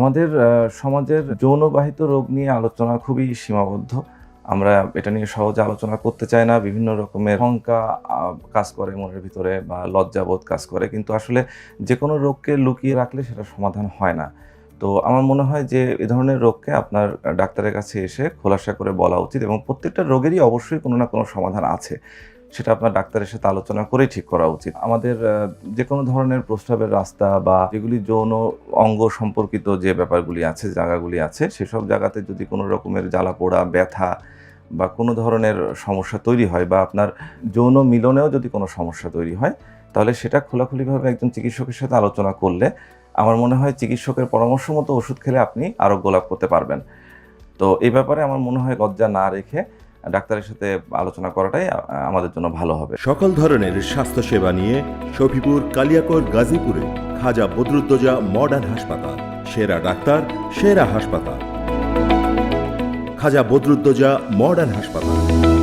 আমাদের সমাজের যৌনবাহিত রোগ নিয়ে আলোচনা খুবই সীমাবদ্ধ। আমরা এটা নিয়ে সহজে আলোচনা করতে চাই না। বিভিন্ন রকমের শঙ্কা কাজ করে মনের ভিতরে বা লজ্জাবোধ কাজ করে। কিন্তু আসলে যে কোনো রোগকে লুকিয়ে রাখলে সেটা সমাধান হয় না। তো আমার মনে হয় যে এ ধরনের রোগকে আপনার ডাক্তারের কাছে এসে খোলাসা করে বলা উচিত এবং প্রত্যেকটা রোগেরই অবশ্যই কোনো না কোনো সমাধান আছে। সেটা আপনার ডাক্তারের সাথে আলোচনা করেই ঠিক করা উচিত। আমাদের যে কোনো ধরনের প্রস্রাবের রাস্তা বা যেগুলি যৌন অঙ্গ সম্পর্কিত যে ব্যাপারগুলি আছে, জায়গাগুলি আছে, সেসব জায়গাতে যদি কোনো রকমের জ্বালা পোড়া, ব্যথা বা কোনো ধরনের সমস্যা তৈরি হয় বা আপনার যৌন মিলনেও যদি কোনো সমস্যা তৈরি হয়, তাহলে সেটা খোলাখুলিভাবে একজন চিকিৎসকের সাথে আলোচনা করলে আমার মনে হয় চিকিৎসকের পরামর্শ মতো ওষুধ খেলে আপনি আরোগ্য লাভ করতে পারবেন। তো এই ব্যাপারে আমার মনে হয় লজ্জা না রেখে ডাক্তারের সাথে আলোচনা করাটাই আমাদের জন্য ভালো হবে। সকল ধরনের স্বাস্থ্যসেবা নিয়ে শফিপুর, কালিয়াকর, গাজীপুরে খাজা বদরুদ্দোজা মডার্ন হাসপাতাল। সেরা ডাক্তার, সেরা হাসপাতাল। খাজা বদরুদ্দোজা মডার্ন হাসপাতাল।